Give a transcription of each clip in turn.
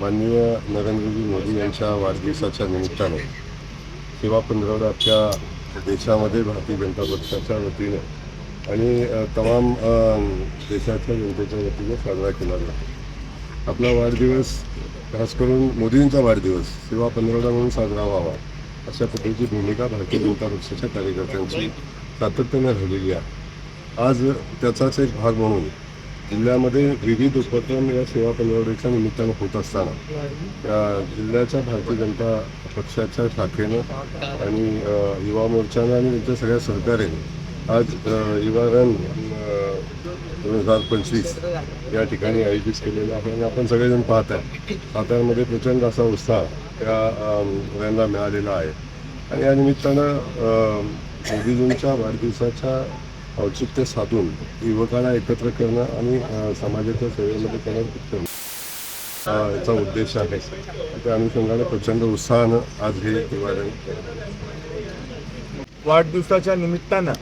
माननीय नरेंद्रजी मोदी यांच्या वाढदिवसाच्या निमित्ताने किंवा पंधरवडा आपल्या देशामध्ये भारतीय जनता पक्षाच्या वतीने आणि तमाम देशाच्या जनतेच्या वतीने साजरा केला जातो. आपला वाढदिवस खास करून मोदींचा वाढदिवस किंवा पंधरवडा म्हणून साजरा व्हावा अशा पद्धतीची भूमिका भारतीय जनता पक्षाच्या कार्यकर्त्यांची सातत्याने राहिलेली आहे. आज त्याचाच एक भाग म्हणून जिल्ह्यामध्ये विविध उपक्रम या सेवा पंधरवड्याच्या निमित्तानं होत असताना या जिल्ह्याच्या भारतीय जनता पक्षाच्या शाखेनं आणि युवा मोर्चानं आणि त्यांच्या सगळ्या सहकार्याने आज युवा रन दोन हजार पंचवीस या ठिकाणी आयोजित केलेलं आहे आणि आपण सगळेजण पाहत आहे. साताऱ्यामध्ये प्रचंड असा उत्साह या रनला मिळालेला आहे. आणि या निमित्तानं मोदीजींच्या वाढदिवसाच्या औचित्य साधून युवकांना एकत्र करणं आणि समाजाच्या सेवेमध्ये करणं याचा उद्देश आहे. त्या अनुषंगाने प्रचंड उत्साहानं आज हे निवारण वाढदिवसाच्या निमित्तानं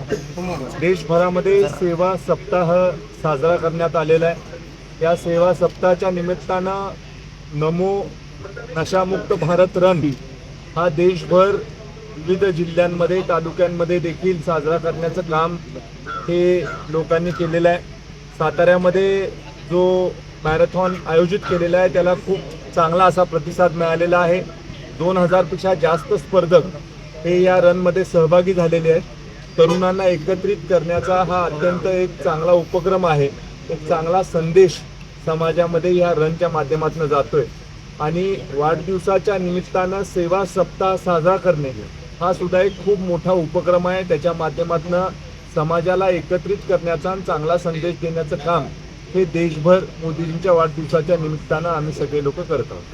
देशभरामध्ये सेवा सप्ताह साजरा करण्यात आलेला आहे. या सेवा सप्ताहाच्या निमित्तानं नमो नशामुक्त भारत रन हा देशभर विविध जिल्ह्यांमध्ये तालुक्यांमध्ये देखील साजरा करण्याचं काम हे लोकांनी केलेलं आहे. साताऱ्यामध्ये जो मॅरेथॉन आयोजित केलेला आहे त्याला खूप चांगला असा प्रतिसाद मिळालेला आहे. दोन हजारपेक्षा जास्त स्पर्धक हे या रनमध्ये सहभागी झालेले आहेत. तरुणांना एकत्रित करण्याचा हा अत्यंत एक चांगला उपक्रम आहे. एक चांगला संदेश समाजामध्ये या रनच्या माध्यमातून जातोय. आणि वाढदिवसाच्या निमित्तानं सेवा सप्ताह साजरा करणे हा सुद्धा एक खूप मोठा उपक्रम आहे. त्याच्या माध्यमातून समाजाला एकत्रित करण्याचा आणि चांगला संदेश देण्याचं काम हे देशभर मोदीजींच्या वाढदिवसाच्या निमित्तानं आम्ही सगळे लोक करत आहोत.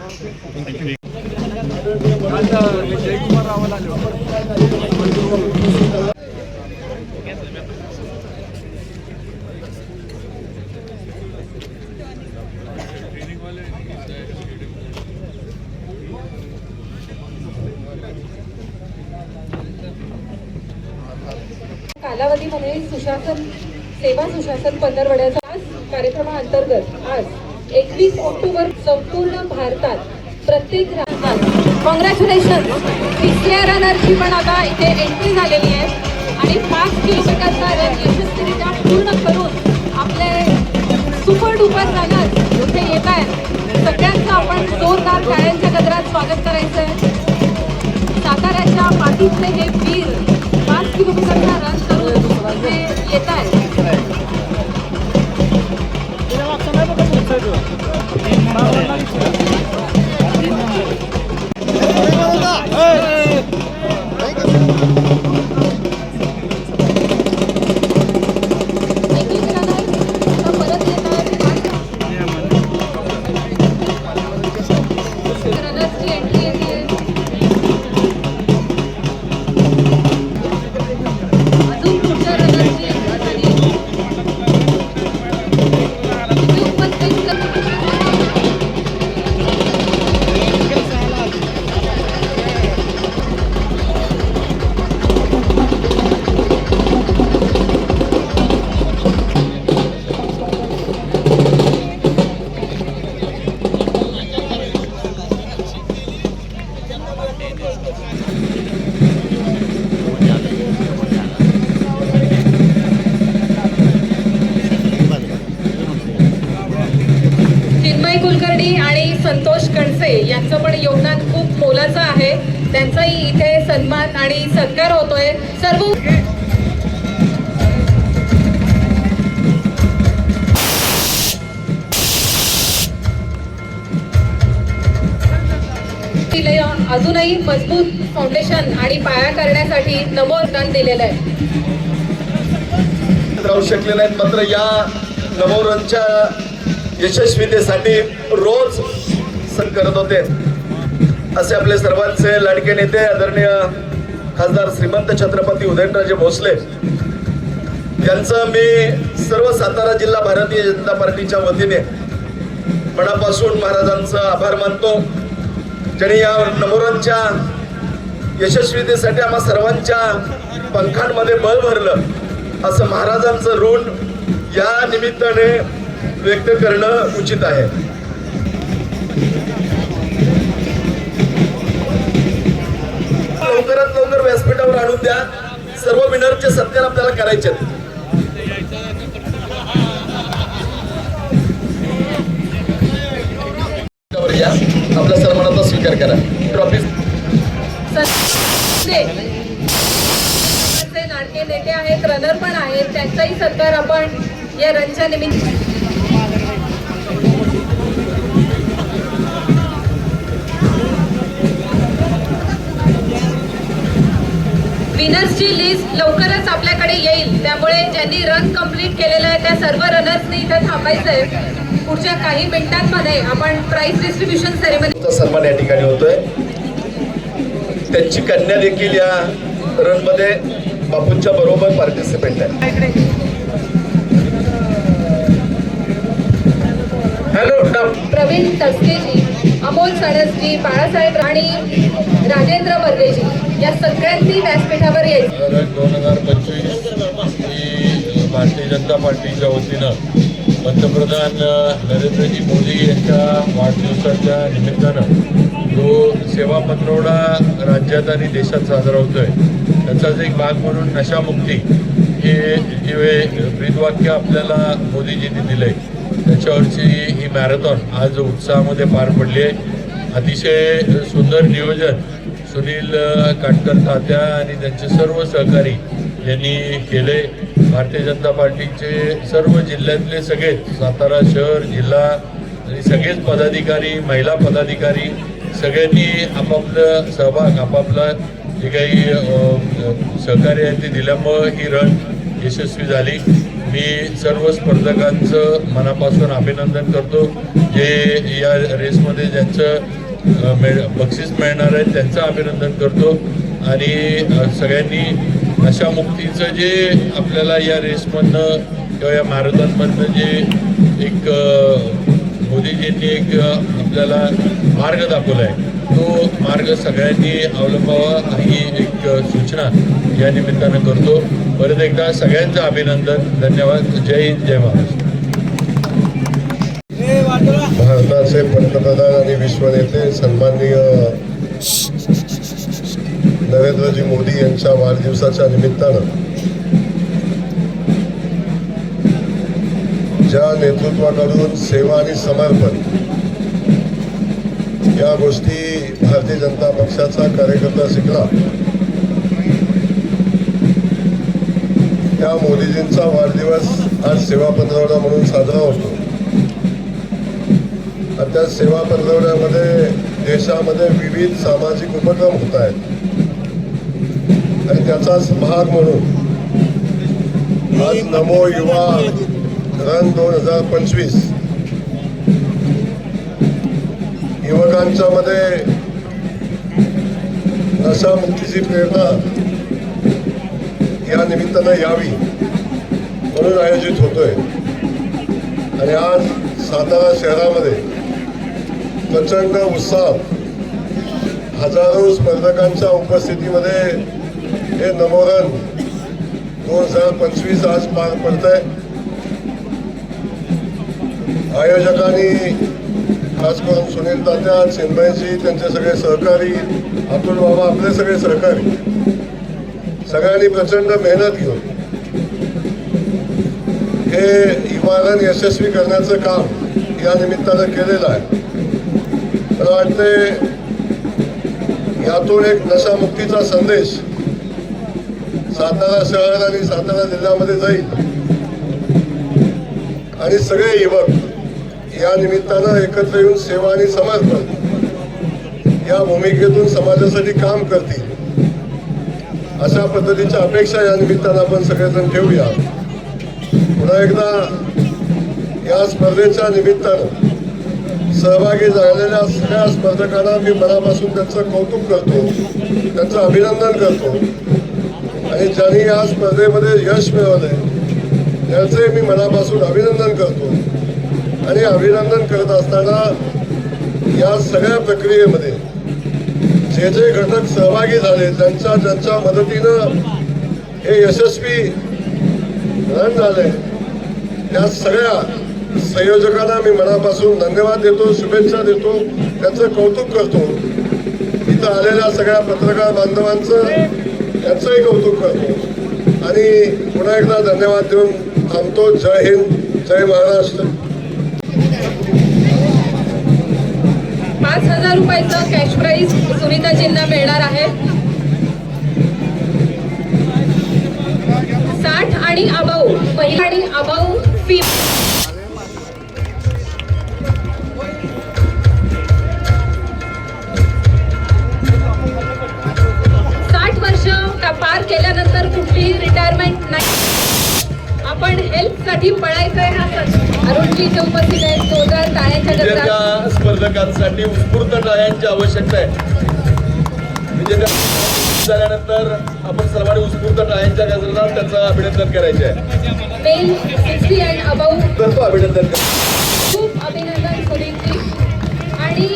कालावधीमध्ये सुशासन सेवा सुशासन पंधरवड्याचा आज कार्यक्रमाअंतर्गत आज एकवीस ऑक्टोबर संपूर्ण भारतात प्रत्येक राज्यात कॉंग्रॅच्युलेशन तिसऱ्या रनरची पण आता इथे एंट्री झालेली आहे. आणि पाच किलोमीटरचा रन यशस्वीरित्या पूर्ण करून आपले सुपर डुपर रनर इथे येत आहेत सगळ्यांचं आपण जोरदार टाळ्यांच्या गजरात स्वागत करायचं आहे साताऱ्याच्या पाठीतले हे वीर येत आहेत चिन्मय कुलकर्णी आणि संतोष कणसे यांचं पण योगदान खूप मोलाचं आहे. त्यांचाही इथे सन्मान आणि सत्कार होतोय. सर्व तिला अजूनही मजबूत फाउंडेशन आणि पाया करण्यासाठी नमो दिलेलं आहे. राहू शकले नाहीत मात्र या नवोरणच्या यशस्वीतेसाठी रोज सण करत होते. असे आपले सर्वांचे लाडके नेते आदरणीय खासदार श्रीमंत छत्रपती उदयनराजे भोसले. यांचं मी सर्व सातारा जिल्हा भारतीय जनता पार्टीच्या वतीने मनापासून महाराजांचा आभार मानतो. ज्यांनी या नमोरांच्या यशस्वीतेसाठी आम्हा सर्वांच्या पंखांमध्ये बळ भरलं असं महाराजांचं ऋण या निमित्ताने व्यक्त करणं उचित आहे. लवकरात लवकर व्यासपीठावर आणून द्या. सर्व विनरचे सत्कार आपल्याला करायचे आहेत आपल्या सन्मानाचा स्वीकार करा. ट्रॉफी ते नेते आहेत रनर पण आहेत त्यांचाही सत्कार आपण या रनच्या निमित्त विनर्सची लिस्ट लवकरच आपल्याकडे येईल. त्यामुळे ज्यांनी रन कंप्लीट केलेला आहे त्या सर्व रनर्सनी इथे थांबायचं आहे पुढच्या काही मिनिटांमध्ये आपण प्राइज डिस्ट्रीब्युशन सेरेमनी सन्मान या ठिकाणी होतोय. त्यांची कन्या देखील या रनमध्ये बापूंच्या बरोबर पार्टिसिपेंट आहे हॅलो प्रवीण तस्केजी अमोल सणसजी बाळासाहेब राणी राजेंद्र बर्देजी या सगळ्यांनी व्यासपीठावर येईल दोन हजार पंचवीस ही भारतीय जनता पार्टीच्या वतीनं पंतप्रधान नरेंद्रजी मोदी यांच्या वाढदिवसाच्या निमित्तानं जो सेवा पंधरवडा राज्यात आणि देशात साजरा होतोय त्याचाच एक भाग म्हणून नशामुक्ती हे जे ब्रीदवाक्य आपल्याला मोदीजींनी दिलंय त्याच्यावरची ही मॅरेथॉन आज उत्साहामध्ये पार पडली आहे. अतिशय सुंदर नियोजन सुनील काटकर तात्या आणि त्यांचे सर्व सहकारी यांनी केले भारतीय जनता पार्टीचे सर्व जिल्ह्यातले सगळेच सातारा शहर जिल्हा आणि सगळेच पदाधिकारी महिला पदाधिकारी सगळ्यांनी आपापलं सहभाग आपापला जे काही सहकार्य आहे ते दिल्यामुळं ही रन यशस्वी झाली. मी सर्व स्पर्धकांचं मनापासून अभिनंदन करतो. जे या रेसमध्ये ज्यांचं मिळ बक्षीस मिळणार आहे त्यांचं अभिनंदन करतो. आणि सगळ्यांनी अशा मुक्तीचं जे आपल्याला या रेसमधनं किंवा या मॅरेथॉनमधनं जे एक मोदीजींनी एक आपल्याला मार्ग दाखवला आहे तो मार्ग सगळ्यांनी अवलंबावा ही एक सूचना या निमित्तानं करतो. परत एकदा सगळ्यांचं अभिनंदन. धन्यवाद. जय हिंद जय महाराष्ट्र. भारताचे पंतप्रधान आणि विश्वनेते सन्माननीय नरेंद्रजी मोदी यांच्या वाढदिवसाच्या निमित्तानं ज्या नेतृत्वाकडून सेवा आणि समर्पण या गोष्टी भारतीय जनता पक्षाचा कार्यकर्ता शिकला त्या मोदीजींचा वाढदिवस आज सेवा पंधरवडा म्हणून साजरा होतो. आणि त्या सेवा पंधरवड्यामध्ये देशामध्ये विविध सामाजिक उपक्रम होत आहेत. आणि त्याचाच भाग म्हणून आज नमो युवा रन दोन हजार पंचवीस. युवकांच्या मध्ये नशामुक्तीची प्रेरणा या निमित्तानं यावी म्हणून आयोजित होतोय. आणि आज सातारा शहरामध्ये प्रचंड उत्साह. हजारो स्पर्धकांच्या उपस्थितीमध्ये हे नमोरण दोन हजार पंचवीस आज पार पडत आहे आयोजकांनी खास करून सुनील तात्या चिन्मयजी त्यांचे सगळे सहकारी अतुल बाबा आपले सगळे सहकारी सगळ्यांनी प्रचंड मेहनत घेऊन हे इमारत यशस्वी करण्याचं काम या निमित्तानं केलेलं आहे. मला वाटते यातून एक नशामुक्तीचा संदेश सातारा शहर आणि सातारा जिल्ह्यामध्ये जाईल. आणि सगळे युवक या निमित्तानं एकत्र येऊन सेवा आणि समर्पण या भूमिकेतून समाजासाठी काम करतील. अशा पद्धतीच्या अपेक्षा या निमित्तानं आपण सगळेजण ठेवूया. पुन्हा एकदा या स्पर्धेच्या निमित्तानं सहभागी झालेल्या सगळ्या स्पर्धकांना मी मनापासून त्यांचं कौतुक करतो त्यांचं अभिनंदन करतो. आणि ज्यांनी या स्पर्धेमध्ये यश मिळवलंय त्याचे मी मनापासून अभिनंदन करतो. आणि अभिनंदन करत असताना या सगळ्या प्रक्रियेमध्ये जे जे घटक सहभागी झाले त्यांच्या त्यांच्या मदतीनं हे यशस्वी रन झाले त्या सगळ्या संयोजकांना मी मनापासून धन्यवाद देतो शुभेच्छा देतो त्यांचं कौतुक करतो. इथं आलेल्या सगळ्या पत्रकार बांधवांचं त्यांचंही कौतुक करतो. आणि पुन्हा एकदा धन्यवाद देऊन थांबतो. जय हिंद जय महाराष्ट्र. पाच हजार रुपयाचं कॅश प्राईज सुनीताजींना मिळणार आहे. साठ आणि अबाऊ पहिला आणि अबाऊ फी सण अरुणजी इथे उपस्थित आहेत जोरदार टाळ्यांच्या गजरात विजेत्या स्पर्धकांसाठी उत्स्फूर्त टाळ्यांची आवश्यकता आहे. विजेत्या झाल्यानंतर आपण सर्वांनी उत्स्फूर्त टाळ्यांच्या गजरात त्याचं अभिनंदन करायचे आहे. मेल सिक्स्टी अँड अबाऊ करतो अभिनंदन करतो खूप अभिनंदन सुनीलजी. आणि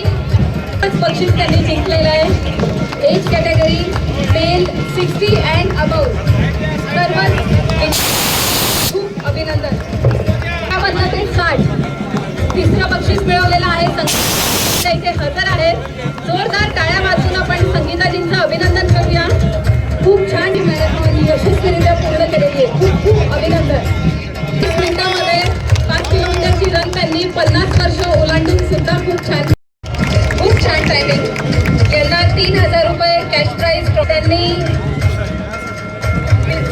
बक्षीस त्यांनी जिंकलेलं आहे. वर्ष ओलांडून सुद्धा खूप छान खूप छान टायमिंग यांना तीन हजार रुपये कॅश प्राईज त्यांनी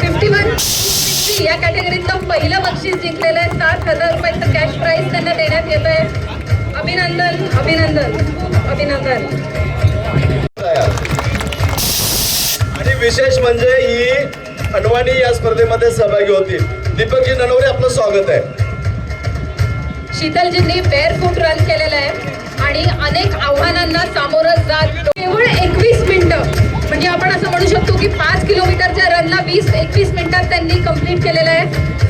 फिफ्टी वन फिफ्टी या कॅटेगरीतलं पहिलं बक्षीस जिंकलेलं आहे. सात हजार रुपयाचं कॅश प्राईज त्यांना देण्यात येत आहे अभिनंदन अभिनंदन खूप अभिनंदन. आणि विशेष म्हणजे ही अनवाणी या स्पर्धेमध्ये सहभागी होतील. दीपकजी ननवरे आपलं स्वागत आहे. शीतलजींनी बेअरफूट रन केलेलं आहे. आणि अनेक आव्हानांना सामोरं जात केवळ एकवीस मिनिटं. म्हणजे आपण असं म्हणू शकतो की पाच किलोमीटरच्या रनला वीस एकवीस मिनिटात त्यांनी कंप्लीट केलेलं आहे.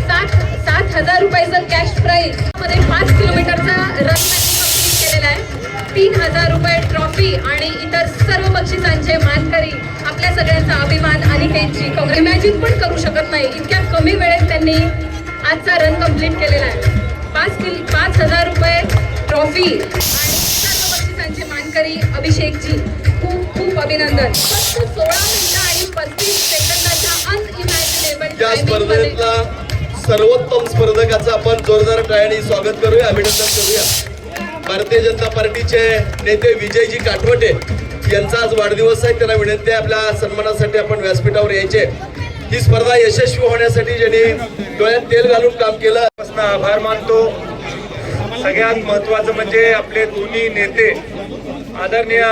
सात सात हजार रुपयाचं कॅश प्राईजमध्ये पाच किलोमीटरचा रन त्यांनी कंप्लीट केलेला आहे. तीन हजार रुपये ट्रॉफी आणि इतर सर्व बक्षिसांचे मानकरी आपल्या सगळ्यांचा अभिमान आणि त्यांची इमॅजिन पण करू शकत नाही. इतक्या कमी वेळेत त्यांनी आजचा रन कंप्लीट केलेला आहे. पाच किल पाच हजार रुपये ट्रॉफी आणि बक्षिसांचे मानकरी अभिषेकजी. खूप खूप अभिनंदन. फक्त सोळा मिनिटं आणि पस्तीस सेकंदाच्या अनइमॅजिनेबल या स्पर्धेतला सर्वोत्तम स्पर्धकाचं आपण जोरदार टाळ्याने स्वागत करूया अभिनंदन करूया. भारतीय जनता पार्टीचे नेते विजयजी काटवटे यांचा आज वाढदिवस आहे. त्यांना विनंती आहे आपल्या सन्मानासाठी आपण व्यासपीठावर यायचे. ही स्पर्धा यशस्वी होण्यासाठी ज्यांनी डोळ्यात तेल घालून काम केलं. आभार मानतो. सगळ्यात महत्वाचं म्हणजे आपले दोन्ही नेते आदरणीय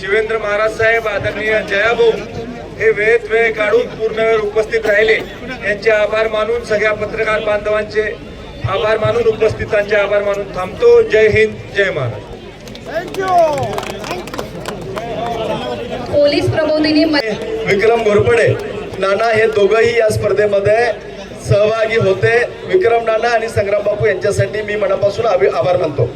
शिवेंद्र महाराज साहेब आदरणीय जयाभाऊ हे वेळेत वेळ काढून पूर्ण वेळ उपस्थित राहिले. यांचे आभार मानून सगळ्या पत्रकार बांधवांचे आभार मानून उपस्थितांचे आभार मानून थांबतो. जय हिंद जय महाराष्ट्र पोलीस प्रबोधिनी विक्रम घोरपडे. नाना हे दोघंही या स्पर्धेमध्ये सहभागी होते. विक्रम नाना आणि संग्राम बापू यांच्यासाठी मी मनापासून आभार मानतो.